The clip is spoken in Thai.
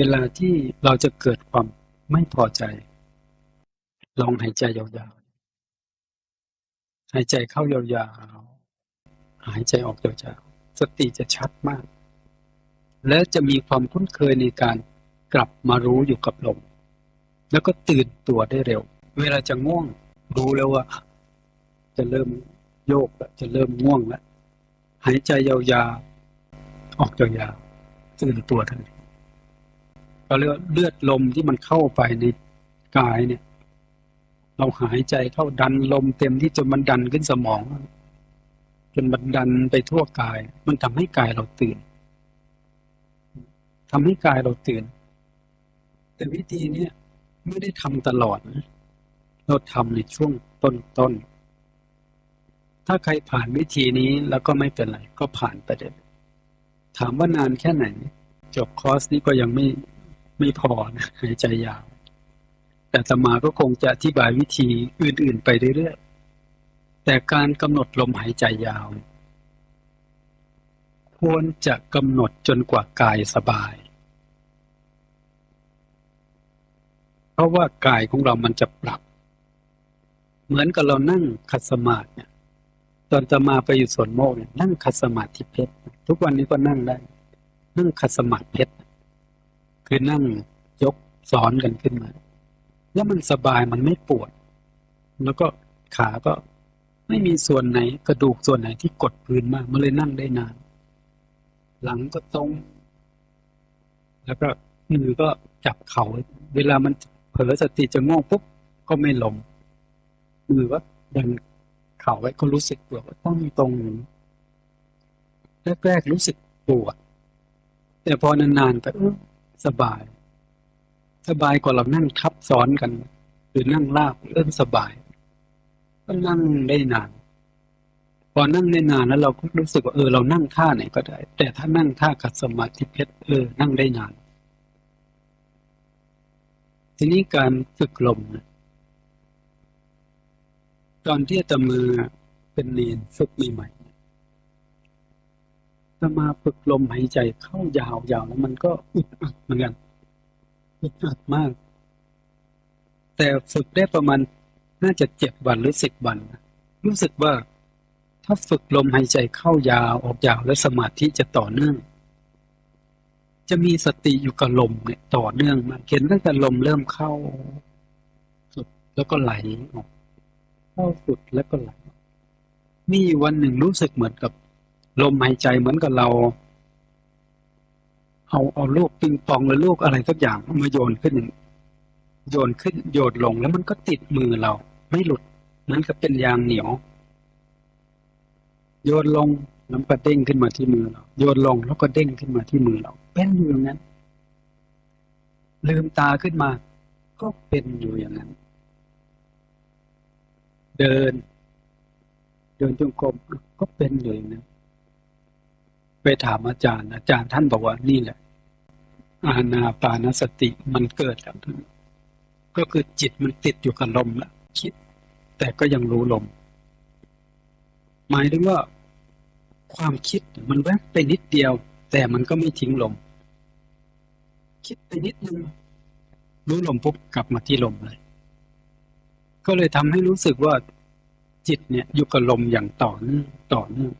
เวลาที่เราจะเกิดความไม่พอใจ ลองหายใจยาวๆ หายใจเข้ายาวๆ หายใจออกยาวๆ สติจะชัดมาก และจะมีความคุ้นเคยในการกลับมารู้อยู่กับลม แล้วก็ตื่นตัวได้เร็ว เวลาจะง่วงรู้แล้วว่า จะเริ่มโยกแล้วจะเริ่มง่วงแล้ว หายใจยาวๆ ออกยาวๆ ตื่นตัวทันที เราเรียกเลือดลมที่มันเข้าไปในกายเนี่ย เราหายใจเข้าดันลมเต็มที่จนมันดันขึ้นสมอง จนมันดันไปทั่วกาย มันทำให้กายเราตื่นทำให้กายเราตื่น แต่วิธีเนี้ยไม่ได้ทำตลอดนะเราทำในช่วงต้นๆถ้าใครผ่านวิธีนี้แล้วก็ไม่เป็นไร ก็ผ่านไปเลยถามว่านานแค่ไหน จบคอร์สนี้ก็ยังไม่ ไม่พอนะหายใจยาว แต่สมาก็คงจะอธิบายวิธีอื่น ๆ ไปเรื่อยๆ แต่การกำหนดลมหายใจยาว ควรจะกำหนดจนกว่ากายสบาย เพราะว่ากายของเรามันจะปรับ เหมือนกับเรานั่งคัดสมาธิตอนจะมาไปอยู่สวนโมกเนี่ยนั่งคัดสมาธิเพชร ทุกวันนี้ก็นั่งได้ นั่งคัดสมาธิเพชร คือนั่งยกสอนกันขึ้นมา แล้วมันสบายมันไม่ปวด แล้วก็ขาก็ไม่มีส่วนไหนกระดูกส่วนไหนที่กดพื้นมากมันเลยนั่งได้นาน หลังก็ตรง แล้วก็มือก็จับเขาเวลามันเผลอสติจะง่วงปุ๊บก็ไม่ลง มือก็ดันเข่าไว้ก็รู้สึกปวดว่าต้องตรงแรกๆรู้สึกปวดแต่พอนานๆไปเออ สบาย สบายกว่าเรานั่งทับซ้อนกันหรือนั่งลาบเริ่มสบาย ก็นั่งได้นาน พอนั่งได้นานแล้วเราก็รู้สึกว่าเออเรานั่งท่าไหนก็ได้ แต่ถ้านั่งท่าขัดสมาธิเพชรเออนั่งได้นาน ทีนี้การฝึกลมนะตอนที่อาตมาเป็นเนนฝึกใหม่ๆ อามาฝึกลมหายใจเข้ายาวๆแล้วมันก็อึดอัดเหมือนกันอึดอัดมาก แต่ฝึกได้ประมาณน่าจะเจ็ดวันหรือสิบวัน รู้สึกว่า ถ้าฝึกลมหายใจเข้ายาวออกยาวและสมาธิจะต่อเนื่อง จะมีสติอยู่กับลมเนี่ยต่อเนื่องมาเห็นตั้งแต่ลมเริ่มเข้า สุดแล้วก็ไหลออกเข้าสุดแล้วก็ไหลมีวันหนึ่งรู้สึกเหมือนกับ ลมหายใจเหมือนกับเรา เอาเอาลูกปิงปองหรือลูกอะไรสักอย่างมาโยนขึ้น โยนขึ้นโยนลงแล้วมันก็ติดมือเรา ไม่หลุดนั้นก็เป็นยางเหนียว โยนลงแล้วก็เด้งขึ้นมาที่มือเรา โยนลงแล้วก็เด้งขึ้นมาที่มือเรา เป็นอยู่อย่างนั้น ลืมตาขึ้นมา ก็เป็นอยู่อย่างนั้น เดิน เดินจงกรมก็เป็นอยู่อย่างนั้น ไปถามอาจารย์ อาจารย์ท่านบอกว่านี่แหละ อาณาปานสติมันเกิดแล้วท่านก็คือจิตมันติดอยู่กับลมแล้วคิด แต่ก็ยังรู้ลม หมายถึงว่าความคิดมันแวบไปนิดเดียว แต่มันก็ไม่ทิ้งลม คิดไปนิดนึงรู้ลมปุ๊บกลับมาที่ลมเลย ก็เลยทำให้รู้สึกว่าจิตเนี่ยอยู่กับลมอย่างต่อเนื่องต่อเนื่อง